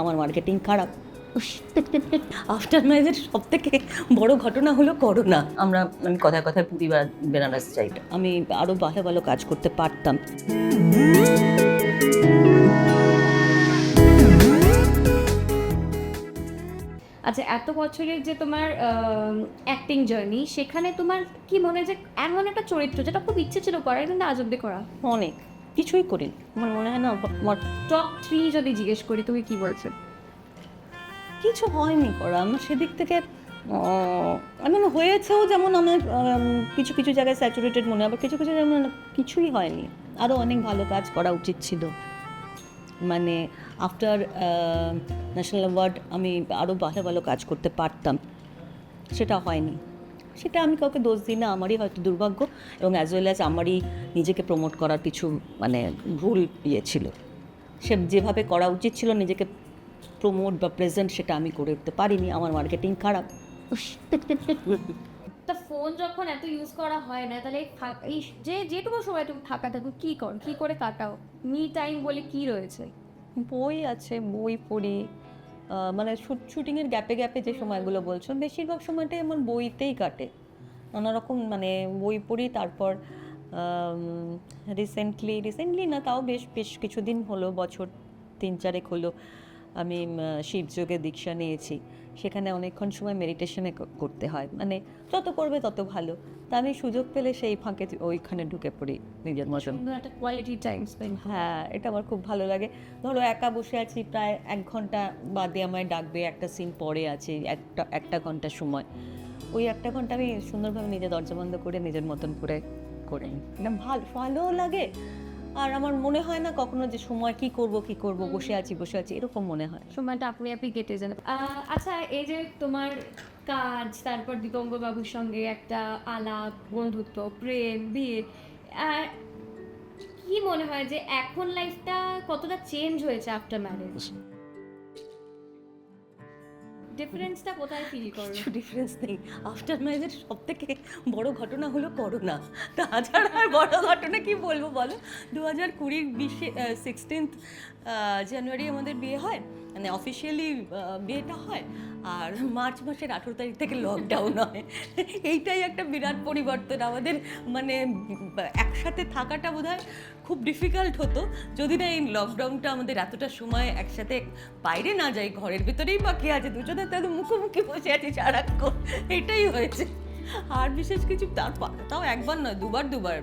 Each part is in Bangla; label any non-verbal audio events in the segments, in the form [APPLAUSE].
আমার মার্কেটিং খারাপ। আফটার ম্যারেজের সব থেকে বড় ঘটনা হলো করোনা আমরা আমি কথায় কথায় পুরী বা- বেনারস চাই আমি আরও ভালো ভালো কাজ করতে পারতাম। আচ্ছা এত বছরের যে তোমার অ্যাক্টিং জার্নি সেখানে তোমার কি মনে হয় যে এমন একটা চরিত্র যেটা খুব ইচ্ছে ছিল করার কিন্তু আজ অব্দি করা? অনেক। কিছুই করিনি। আমার মনে হয় না আমার টপ থ্রি যদি জিজ্ঞেস করি তুমি কি বলছো? কিছু হয়নি করা আমার সেদিক থেকে এমন হয়েছেও যেমন আমার কিছু কিছু জায়গায় স্যাচুরেটেড মনে হয় আবার কিছু কিছু যেমন কিছুই হয়নি। আরও অনেক ভালো কাজ করা উচিত ছিল। মানে আফটার ন্যাশনাল অ্যাওয়ার্ড আমি আরও ভালো ভালো কাজ করতে পারতাম। সেটা হয়নি। সেটা আমি কাউকে দোষ দিই না আমারই হয়তো দুর্ভাগ্য এবং অ্যাজ ওয়েল অ্যাজ আমারই নিজেকে প্রমোট করার কিছু মানে ভুল ইয়ে ছিল। সে যেভাবে করা উচিত ছিল নিজেকে প্রমোট বা প্রেজেন্ট সেটা আমি করে উঠতে পারিনি আমার মার্কেটিং খারাপ। তা ফোন যখন এত ইউজ করা হয় না তাহলে এই যে যেটুকু সময় তুমি ফাঁকা থাকো কি কর কি করে কাটাও? মি টাইম বলে কি রয়েছে? বই আছে বই পড়ি মানে শুট শুটিংয়ের গ্যাপে গ্যাপে যে সময়গুলো বলছো, বেশিরভাগ সময়টাই আমার বইতেই কাটে। নানা রকম মানে বই পড়ি, তারপর রিসেন্টলি রিসেন্টলি না, তাও বেশ বেশ কিছুদিন হলো, বছর তিন চারেক হলো। আমি শিবযোগে দীক্ষা নিয়েছি। সেখানে অনেকক্ষণ সময় মেডিটেশনে করতে হয়। মানে যত করবে তত ভালো। তা আমি সুযোগ পেলে সেই ফাঁকে ওইখানে ঢুকে পড়ি নিজের মতন। একটা কোয়ালিটি টাইম স্পেন্ড হ্যাঁ এটা আমার খুব ভালো লাগে। ধরো একা বসে আছি প্রায় এক ঘণ্টা বাদে আমায় ডাকবে একটা সিন পরে আছে একটা একটা ঘণ্টা সময়। ওই একটা ঘণ্টা আমি সুন্দরভাবে নিজে দরজা বন্ধ করে নিজের মতন করে করে। নিই। এটা ভালো ভালোও লাগে আর আমার মনে হয় না কখনো যে সময় কি করব কি করব, বসে আছি বসে আছি, এরকম মনে হয়। সময়টা আপনি আপনি কেটে যান। আচ্ছা এই যে তোমার কাজ, তারপর বাবুর সঙ্গে একটা আলাপ, বন্ধুত্ব, প্রেম, বিয়ে আর কি মনে হয় যে এখন লাইফটা কতটা চেঞ্জ হয়েছে আফটার ম্যারেজ ডিফারেন্সটা কোথায় ফিল করো কিছু ডিফারেন্স নেই। আফটার ম্যারেজের সব থেকে বড় ঘটনা হলো করোনা তাছাড়া আর বড় ঘটনা কি বলব বলো? দু হাজার কুড়ির বিশে সিক্সটিন্থ জানুয়ারি আমাদের বিয়ে হয়। মানে অফিসিয়ালি বিয়েটা হয়। আর মার্চ মাসের আঠেরো তারিখ থেকে লকডাউন হয়। এইটাই একটা বিরাট পরিবর্তন। আমাদের মানে একসাথে থাকাটা বোধহয় খুব ডিফিকাল্ট হতো। যদি না এই লকডাউনটা আমাদের এতটা সময় একসাথে বাইরে না যাই, ঘরের ভিতরেই বাকি আছে, দুজনে তাহলে মুখোমুখি বসে আছি সারাক্ষণ। এটাই হয়েছে। আর বিশেষ কিছু তার তাও একবার নয় দুবার দুবার।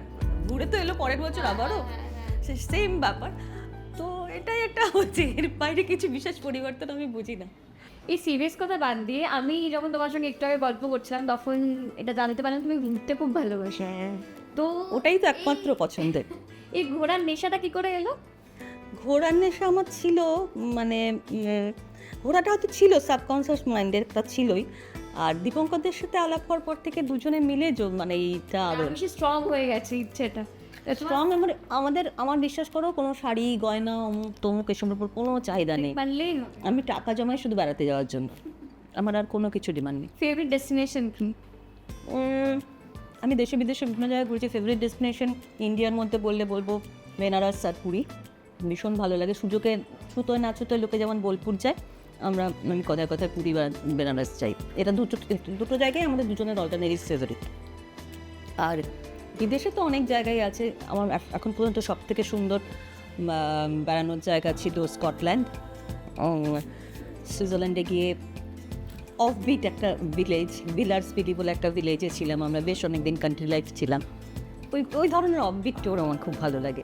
ঘুরে তো এলো পরের বছর আবারও। সেম ব্যাপার। তো এটাই একটা হচ্ছে। এর বাইরে কিছু বিশেষ পরিবর্তন আমি বুঝি না। এই সিরিয়াস কথা বাদ দিয়ে আমি যখন তোমার সঙ্গে একটু আগে গল্প করছিলাম তখন এটা জানতে পারলাম তুমি ঘুরতে খুব ভালোবাসো। তো ওটাই তো একমাত্র পছন্দের। [LAUGHS] এই ঘোড়ার নেশাটা কি করে এলো? ঘোড়ার নেশা আমার ছিল মানে ঘোড়াটা হয়তো ছিল সাবকনসিয়াস মাইন্ডের তা ছিলই। আর দীপঙ্করদের সাথে আলাপ হওয়ার পর থেকে দুজনে মিলে মানে এইটা আরও বেশি স্ট্রং হয়ে গেছে ইচ্ছেটা। স্ট্রং আমার আমাদের আমার বিশ্বাস করো কোনো শাড়ি গয়না অমুক তমুক এসবের উপর কোনো চাহিদা নেই। আমি টাকা জমাই শুধু বেড়াতে যাওয়ার জন্য। আমার আর কোনো কিছু ডিমান্ড নেই। ফেভারিট ডেস্টিনেশন কি? আমি দেশে বিদেশে বিভিন্ন জায়গায় ঘুরেছি। ফেভারিট ডেস্টিনেশন ইন্ডিয়ার মধ্যে বললে বলব বেনারস আর পুরী। ভীষণ ভালো লাগে। সুযোগে ছুতোয় না ছুতোয় লোকে যেমন বোলপুর যায় আমরা আমি কথায় কথায় পুরী বা বেনারস চাই এটা দুটো দুটো জায়গায় আমাদের দুজনের অল্টারনেটিভ ফেভারিট আর বিদেশে তো অনেক জায়গায় আছে, আমার এখন পর্যন্ত সব থেকে সুন্দর বেড়ানোর জায়গা ছিল স্কটল্যান্ড। সুইজারল্যান্ডে গিয়ে অফবিট একটা ভিলেজ বিলার্স বিলি বলে একটা ভিলেজে ছিলাম আমরা, বেশ অনেকদিন কান্ট্রি লাইফ ছিলাম। ওই ওই ধরনের অফবিট টোর আমার খুব ভালো লাগে।